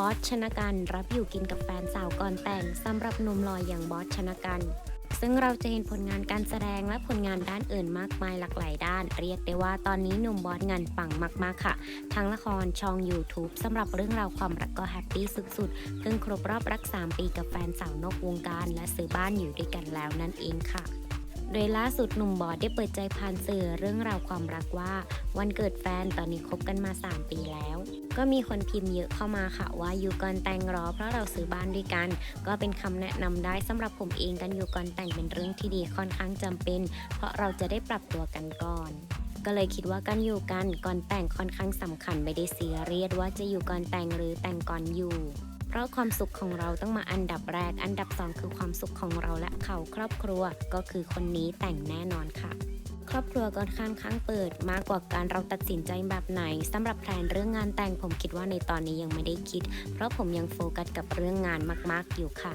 บอสชนะกันรับอยู่กินกับแฟนสาวก่อนแต่งสำหรับหนุ่มหล่ออย่างบอสชนะกัน ซึ่งเราจะเห็นผลงานการแสดงและผลงานด้านอื่นมากมายหลากหลายด้าน เรียกได้ว่าตอนนี้หนุ่มบอสงานปังมาก ๆ ค่ะ ทั้งละครช่อง YouTube สำหรับเรื่องราวความรักก็แฮปปี้สุดๆเพิ่งครบรอบรัก 3 ปีกับแฟนสาวนอกวงการ และซื้อบ้านอยู่ด้วยกันแล้วนั่นเองค่ะ โดยล่าสุดหนุ่มบอสได้เปิดใจผ่านสื่อเรื่องราวความรักว่า วันเกิดแฟนตอนนี้คบกันมา 3 ปีแล้ว ก็มีคนพิมพ์เยอะเข้ามาค่ะว่าอยู่ก่อนแต่งรอเพราะเราซื้อบ้านด้วยกัน ก็เป็นคำแนะนำได้สำหรับผมเองกันอยู่ก่อนแต่งเป็นเรื่องที่ดีค่อนข้างจำเป็น เพราะเราจะได้ปรับตัวกันก่อนก็เลยคิดว่าการอยู่กันก่อนแต่งค่อนข้างสำคัญไม่ได้เสียเรียดว่าจะอยู่ก่อนแต่งหรือแต่งก่อนอยู่ เพราะความสุขของเราต้องมาอันดับแรก อันดับสองคือความสุขของเราและเขาครอบครัวก็คือคนนี้แต่งแน่นอนค่ะครอบครัวก็ค่อนข้างเปิดมากกว่าการเราตัดสินใจแบบไหนสำหรับแพลนเรื่องงานแต่งผมคิดว่าในตอนนี้ยังไม่ได้คิด เพราะผมยังโฟกัสกับเรื่องงานมากๆอยู่ค่ะ